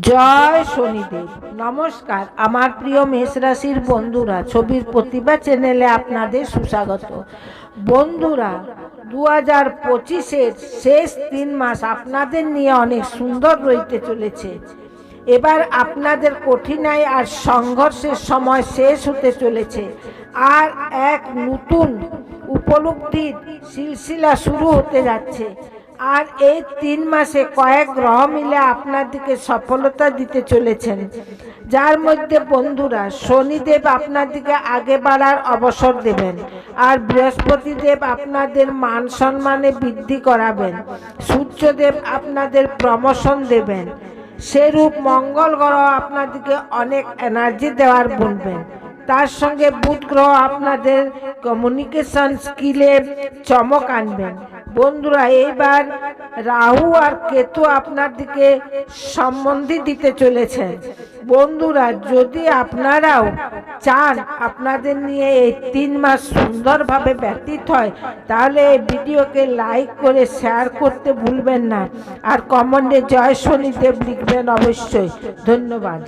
জয় শনিদেব। নমস্কার, আমার প্রিয় মেষ রাশির বন্ধুরা, ছবির প্রতিভা চ্যানেলে আপনাদের সুস্বাগত। বন্ধুরা দু হাজার পঁচিশের শেষ তিন মাস আপনাদের নিয়ে অনেক সুন্দর রইতে চলেছে। এবার আপনাদের কঠিনাই আর সংঘর্ষের সময় শেষ হতে চলেছে। আর এক নতুন উপলব্ধির সিলসিলা শুরু হতে যাচ্ছে। আর এই তিন মাসে কয়েক গ্রহ মিলে আপনার দিকে সফলতা দিতে চলেছেন। যার মধ্যে বন্ধুরা শনিদেব আপনার দিকে আগে বাড়ার অবসর দেবেন আর বৃহস্পতিদেব আপনাদের মান সম্মানে বৃদ্ধি করাবেন। সূর্যদেব আপনাদের প্রমোশন দেবেন। সেরূপ মঙ্গল গ্রহ আপনাদেরকে অনেক এনার্জি দেওয়ার বলবেন। তার সঙ্গে বুধ গ্রহ আপনাদের কমিউনিকেশন স্কিলে চমক আনবেন। বন্ধুরা, এইবার রাহু আর কেতু আপনার দিকে সম্বন্ধি দিতে চলেছেন। বন্ধুরা, যদি আপনারাও চান আপনাদের নিয়ে এই তিন মাস সুন্দরভাবে ব্যতীত হয়, তাহলে এই ভিডিওকে লাইক করে শেয়ার করতে ভুলবেন না। আর কমেন্টে জয় শনিদেব লিখবেন অবশ্যই। ধন্যবাদ।